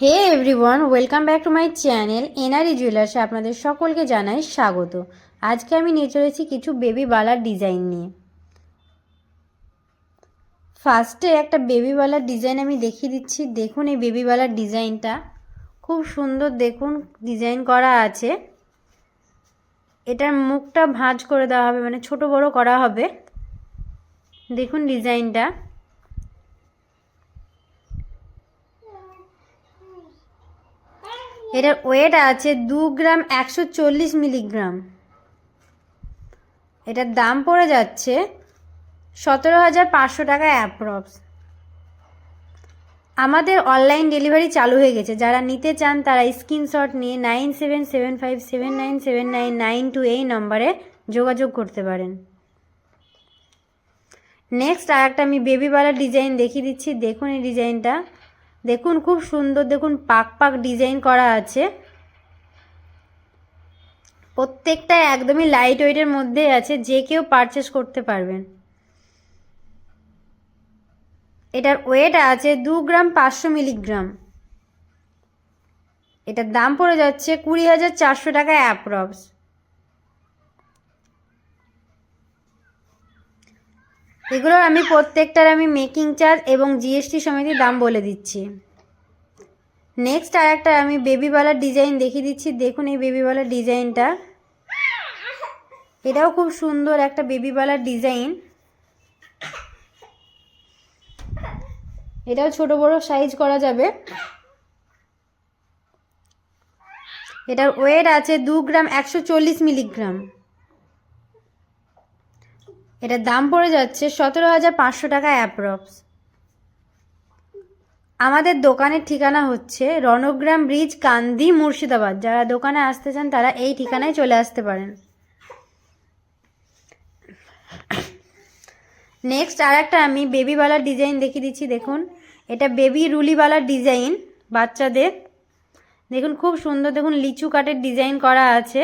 Hey everyone, welcome back to my channel NRE জুয়েলার্সে আপনাদের সকলকে জানাই স্বাগত। আজকে আমি নিয়ে চলেছি কিছু বেবি বালার ডিজাইন নিয়ে। ফার্স্টে একটা বেবি বালার ডিজাইন আমি দেখিয়ে দিচ্ছি। দেখুন এই বেবি বালার ডিজাইনটা। খুব সুন্দর দেখুন, ডিজাইন করা আছে। এটার মুখটা ভাঁজ করে দেওয়া হবে মানে ছোট বড় করা হবে। দেখুন ডিজাইনটা। এটার ওয়েট আছে দু গ্রাম একশো চল্লিশ মিলিগ্রাম। এটার দাম পড়ে যাচ্ছে সতেরো হাজার পাঁচশো টাকা অ্যাপ্রক্স। আমাদের অনলাইন ডেলিভারি চালু হয়ে গেছে। যারা নিতে চান, তারা স্ক্রিনশট নিয়ে nine seven seven five seven nine seven nine nine two এই নম্বরে যোগাযোগ করতে পারেন। নেক্সট আর একটা আমি বেবি বেবিওয়ালা ডিজাইন দেখিয়ে দিচ্ছি। দেখুন এই ডিজাইনটা দেখুন, খুব সুন্দর, দেখুন, পাক পাক ডিজাইন করা আছে। প্রত্যেকটা একদমই লাইট ওয়েটের মধ্যে আছে, যে কেউ পারচেস করতে পারবেন। এটার ওয়েট আছে দু গ্রাম পাঁচশো মিলিগ্রাম। এটার দাম পড়ে যাচ্ছে কুড়ি হাজার চারশো টাকা অ্যাপ্রক্স এগুলোর আমি প্রত্যেকটার আমি মেকিং চার্জ এবং জিএসটি সমেত দাম বলে দিচ্ছি। নেক্সট আর একটা আমি বেবিওয়ালার ডিজাইন দেখিয়ে দিচ্ছি। দেখুন এই বেবিওয়ালার ডিজাইনটা এটাও খুব সুন্দর একটা বেবিওয়ালার ডিজাইন এটাও ছোট বড় সাইজ করা যাবে। এটার ওয়েট আছে দু গ্রাম একশো চল্লিশ মিলিগ্রাম। এটার দাম পড়ে যাচ্ছে সতেরো হাজার পাঁচশো টাকা অ্যাপ্রক্স। আমাদের দোকানের ঠিকানা হচ্ছে রণগ্রাম ব্রিজ কান্দি মুর্শিদাবাদ। যারা দোকানে আসতে চান তারা এই ঠিকানায় চলে আসতে পারেন। নেক্সট আর একটা আমি বেবিওয়ালার ডিজাইন দেখিয়ে দিচ্ছি, দেখুন। এটা বেবি রুলিওয়ালার ডিজাইন বাচ্চাদের। দেখুন, খুব সুন্দর, দেখুন, লিচু কাঠের ডিজাইন করা আছে।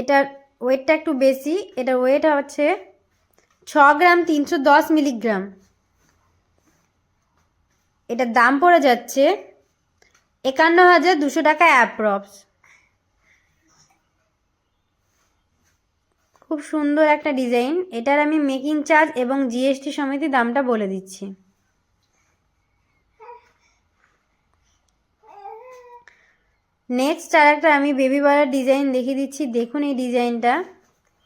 এটার ওয়েটটা একটু বেশি, এটার ওয়েট হচ্ছে ছ গ্রাম তিনশো দশ মিলিগ্রাম। এটার দাম পড়ে যাচ্ছে একান্ন হাজার দুশো টাকা অ্যাপ্রক্স। খুব সুন্দর একটা ডিজাইন, এটার আমি মেকিং চার্জ এবং জিএসটি সমেত দামটা বলে দিচ্ছি। নেক্সট আর একটা আমি বেবি বালার ডিজাইন দেখিয়ে দিচ্ছি। দেখুন এই ডিজাইনটা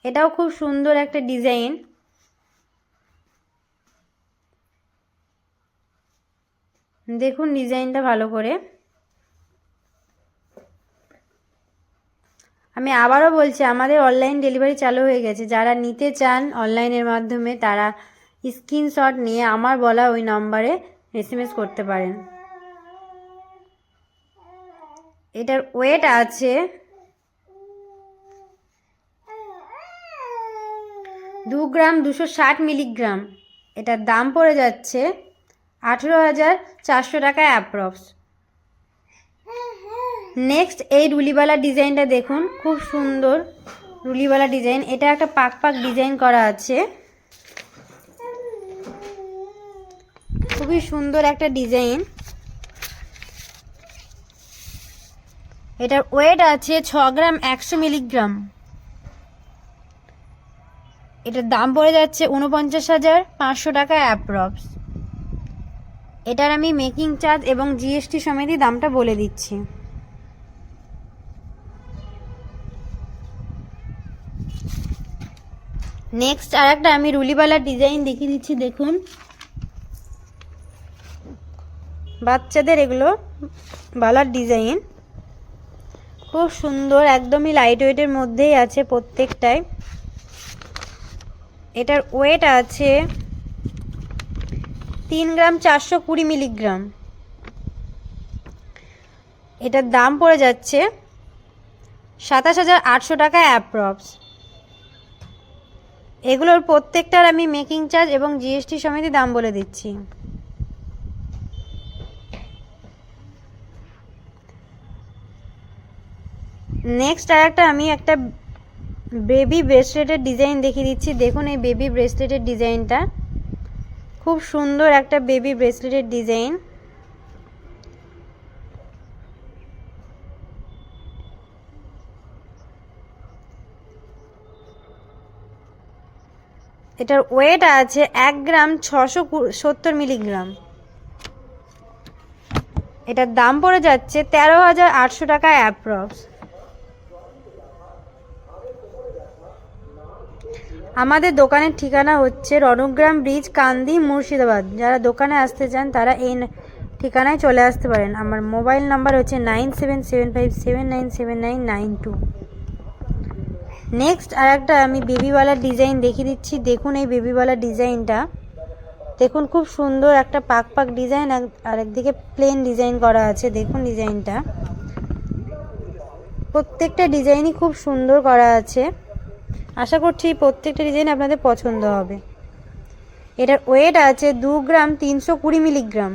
এটাও খুব সুন্দর একটা ডিজাইন দেখুন ডিজাইনটা ভালো করে। আমি আবারও বলছি, আমাদের অনলাইন ডেলিভারি চালু হয়ে গেছে। যারা নিতে চান অনলাইনের মাধ্যমে, তারা স্ক্রিনশট নিয়ে আমার বলা ওই নম্বরে এসএমএস করতে পারেন। এটার ওয়েট আছে দু গ্রাম দুশো ষাট মিলিগ্রাম। এটার দাম পড়ে যাচ্ছে আঠেরো হাজার চারশো টাকা অ্যাপ্রক্স। নেক্সট, এই রুলিওয়ালা ডিজাইনটা দেখুন, খুব সুন্দর রুলিওয়ালা ডিজাইন। এটা একটা পাক পাক ডিজাইন করা আছে। খুবই সুন্দর একটা ডিজাইন। এটার ওয়েট আছে ছ গ্রাম একশো মিলিগ্রাম। এটার দাম পড়ে যাচ্ছে উনপঞ্চাশ হাজার পাঁচশো টাকা অ্যাপ্রক্স এটার আমি মেকিং চার্জ এবং জিএসটি সমেতই দামটা বলে দিচ্ছি। নেক্সট আর একটা আমি রুলিওয়ালার ডিজাইন দেখিয়ে দিচ্ছি, দেখুন। বাচ্চাদের এগুলো বালার ডিজাইন খুব সুন্দর, একদমই লাইট ওয়েটের মধ্যেই আছে প্রত্যেকটাই। এটার ওয়েট আছে তিন গ্রাম চারশো কুড়ি মিলিগ্রাম এটার দাম পড়ে যাচ্ছে সাতাশ হাজার আটশো টাকা অ্যাপ্রক্স এগুলোর প্রত্যেকটার আমি মেকিং চার্জ এবং জিএসটি সমেত দাম বলে দিচ্ছি। নেক্সট আর একটা আমি একটা বেবি ব্রেসলেটের ডিজাইন দেখিয়ে দিচ্ছি। দেখুন এই বেবি ব্রেসলেটের ডিজাইনটা খুব সুন্দর একটা বেবি ব্রেসলেটের ডিজাইন এটার ওয়েট আছে এক গ্রাম ছশো সত্তর মিলিগ্রাম এটার দাম পড়ে যাচ্ছে তেরো হাজার আটশো টাকা অ্যাপ্রক্স আমাদের দোকানের ঠিকানা হচ্ছে রণগ্রাম ব্রিজ, কান্দি, মুর্শিদাবাদ। যারা দোকানে আসতে চান, তারা এই ঠিকানায় চলে আসতে পারেন। আমার মোবাইল নাম্বার হচ্ছে nine seven seven five seven nine seven nine nine two. Next আর একটা আমি বেবিওয়ালা ডিজাইন দেখিয়ে দিচ্ছি। দেখুন এই বেবিওয়ালা ডিজাইনটা। দেখুন খুব সুন্দর একটা পাক পাক ডিজাইন, আর একদিকে প্লেন ডিজাইন করা আছে। দেখুন ডিজাইনটা। প্রত্যেকটা ডিজাইনই খুব সুন্দর করা আছে। আশা করছি প্রত্যেকটা ডিজাইন আপনাদের পছন্দ হবে। এটার ওয়েট আছে দু গ্রাম তিনশো কুড়ি মিলিগ্রাম।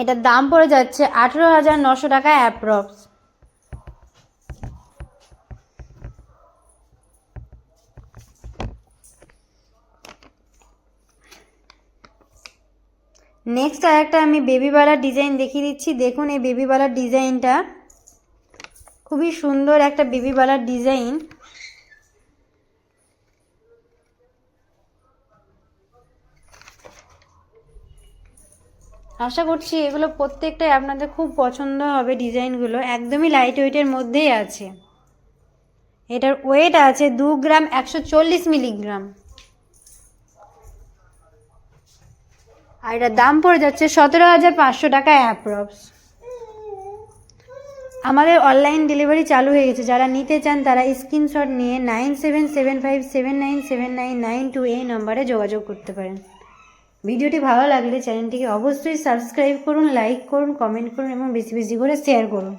এটার দাম পড়ে যাচ্ছে আঠেরো হাজার নশো টাকা অ্যাপ্রক্স নেক্সট আর একটা আমি বেবিওয়ালা ডিজাইন দেখিয়ে দিচ্ছি। দেখুন এই বেবিওয়ালার ডিজাইনটা খুবই সুন্দর একটা বেবিওয়ালার ডিজাইন। আশা করছি এগুলো প্রত্যেকটাই আপনাদের খুব পছন্দ হবে ডিজাইনগুলো। একদমই লাইট ওয়েটের মধ্যেই আছে। এটার ওয়েট আছে দু গ্রাম একশো চল্লিশ মিলিগ্রাম আর এটার দাম পড়ে যাচ্ছে সতেরো হাজার পাঁচশো টাকা অ্যাপ্রক্স আমাদের অনলাইন ডেলিভারি চালু হয়ে গেছে। যারা নিতে চান, তারা স্ক্রিনশট নিয়ে nine seven seven five seven nine seven nine nine two এই নম্বরে যোগাযোগ করতে পারেন। ভিডিওটি ভালো লাগলে চ্যানেলটিকে অবশ্যই সাবস্ক্রাইব করুন লাইক করুন কমেন্ট করুন এবং বেশি বেশি করে শেয়ার করুন।